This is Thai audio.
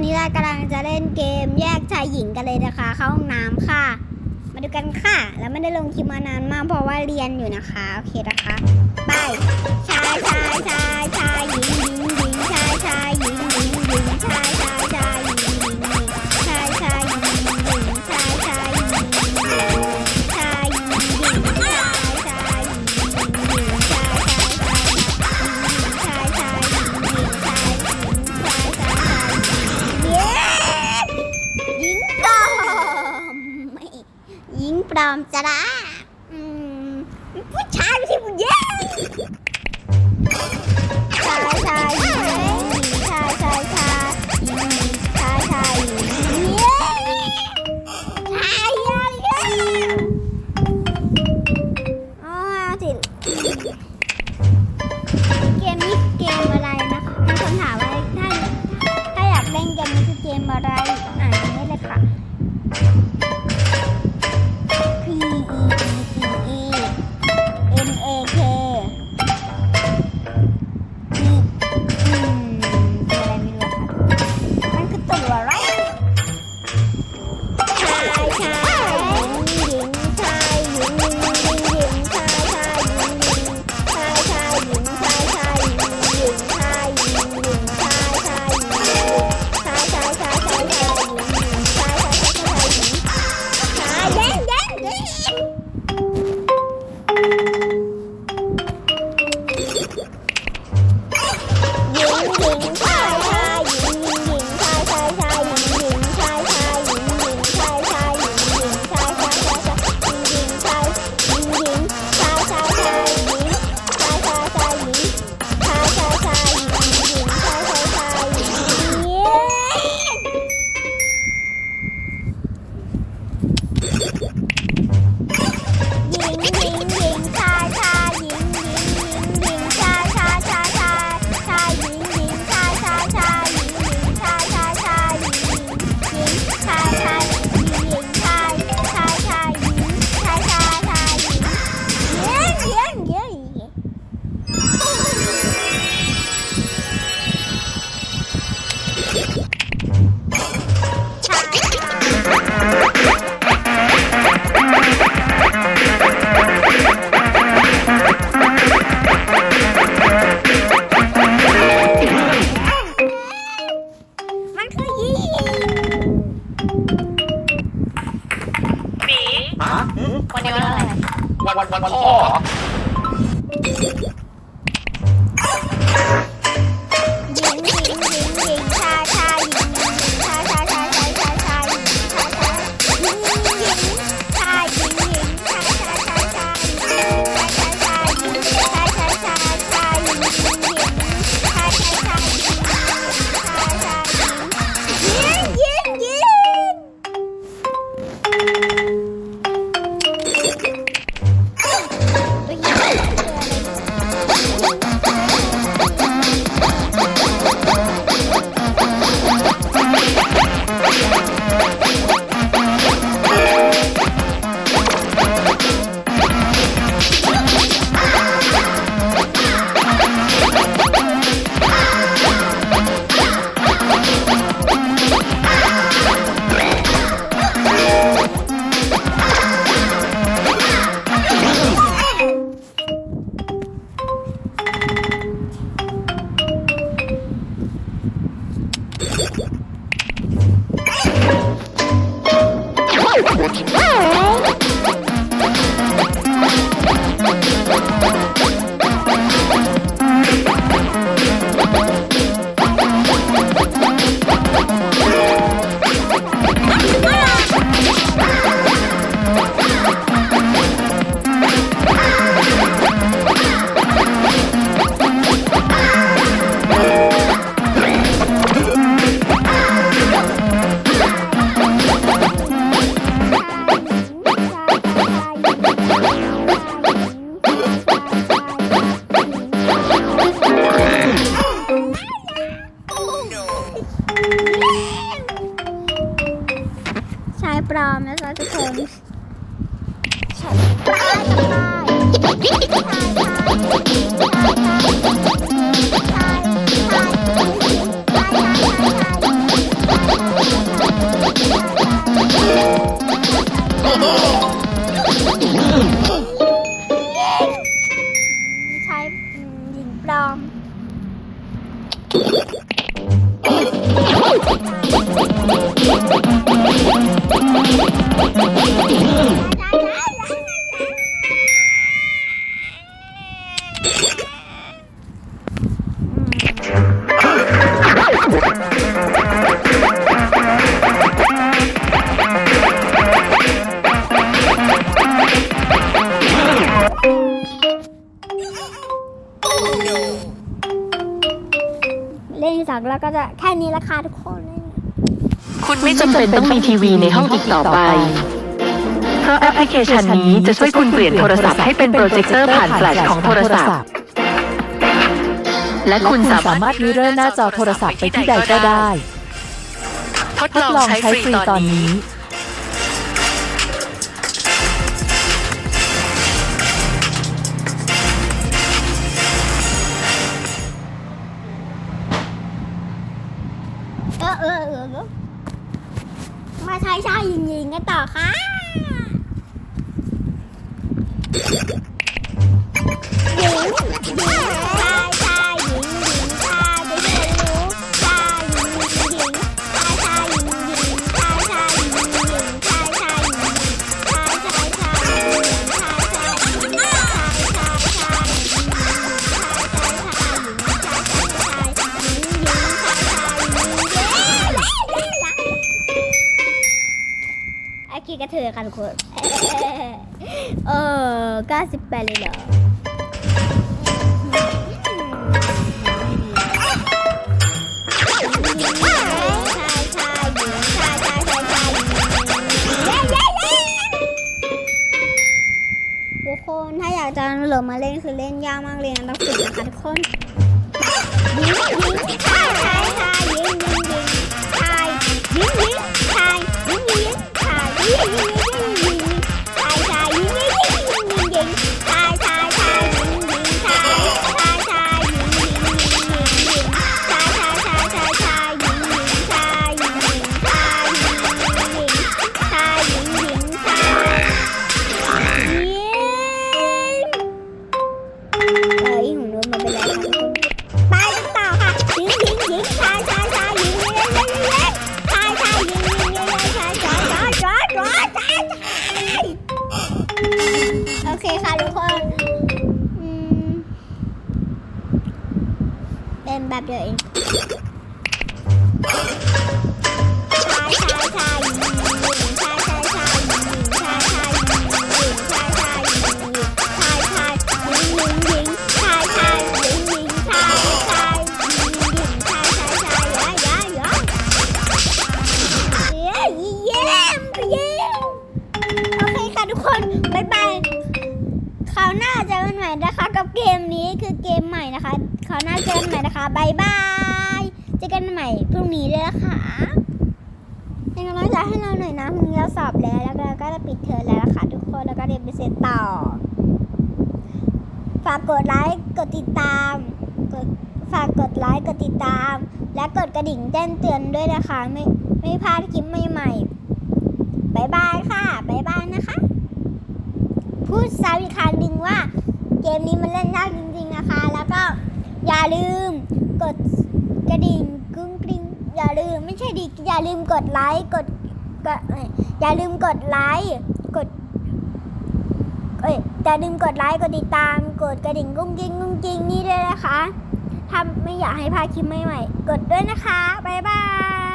วันนี้เรากำลังจะเล่นเกมแยกชายหญิงกันเลยนะคะ เข้าห้องน้ำค่ะ มาดูกันค่ะ แล้วไม่ได้ลงคลิปมานานมากเพราะว่าเรียนอยู่นะคะ โอเคนะคะ ไป ชายชายชายชายหญิงหญิงหญิงชายชายหญิงหญิงหญิงชายชาย หญิงปลอมจะละผู้ชายไม่ใช่ผู้หญิงชายชาย เล่นสามแล้วก็จะ อันี้ราคาทุกคนคุณไม่จำเป็นต้องมีทีวีในห้องอีกต่อไป เพราะแอปพลิเคชันนี้จะช่วยคุณเปลี่ยนโทรศัพท์ให้เป็นโปรเจคเตอร์ผ่านแฟลชของโทรศัพท์ และคุณสามารถมิเรื่องหน้าจอโทรศัพท์ไปที่ใดก็ได้ ทดลองใช้ฟรีตอนนี้ 导航 เธอกันคนเออเก้าสิบแปดเลยเหรอทุคนถ้าอยากจะเหลือมาเล่นคือเล่นยากมากเลยนะต้องฝึกนะคะทุกคนยิงยิงใช่ใช่ใช่ยิงยิง โอเคค่ะทุกคนเป็นแบบเดียวเองชาชาชาาวหน้าเจอกันใหม่นะคะบายบายเจอกันใหม่พรุ่งนี้ด้วยนะคะเป็นกำลังใจให้เราหน่อยนะพรุ่งนี้เราสอบแล้วแล้วเราก็จะปิดเทอมแล้วนะคะทุกคนแล้วก็เรียนไปเสร็จต่อ ฝากกดไลค์กดติดตามกดฝากกดไลค์กดติดตาม และกดกระดิ่งแจ้งเตือนด้วยนะคะ ไม่ไม่พลาดคลิปใหม่ๆบายบายค่ะบายบายนะคะ พูดซ้ำอีกครั้งหนึ่งว่าเกมนี้มันเล่นยากจริงๆนะคะ แล้วก็ อย่าลืมกดกระดิ่งกุ้งกริ้งอย่าลืมไม่ใช่ดิอย่าลืมกดไลค์กดกดอย่าลืมกดไลค์กดเอ้ยอย่าลืมกดไลค์กดติดตาม กดกระดิ่งกุ้งกิ้งกุ้งกิ้งนี่ด้วยนะคะถ้าไม่อยากให้พลาดคลิปใหม่ๆกดด้วยนะคะบายบาย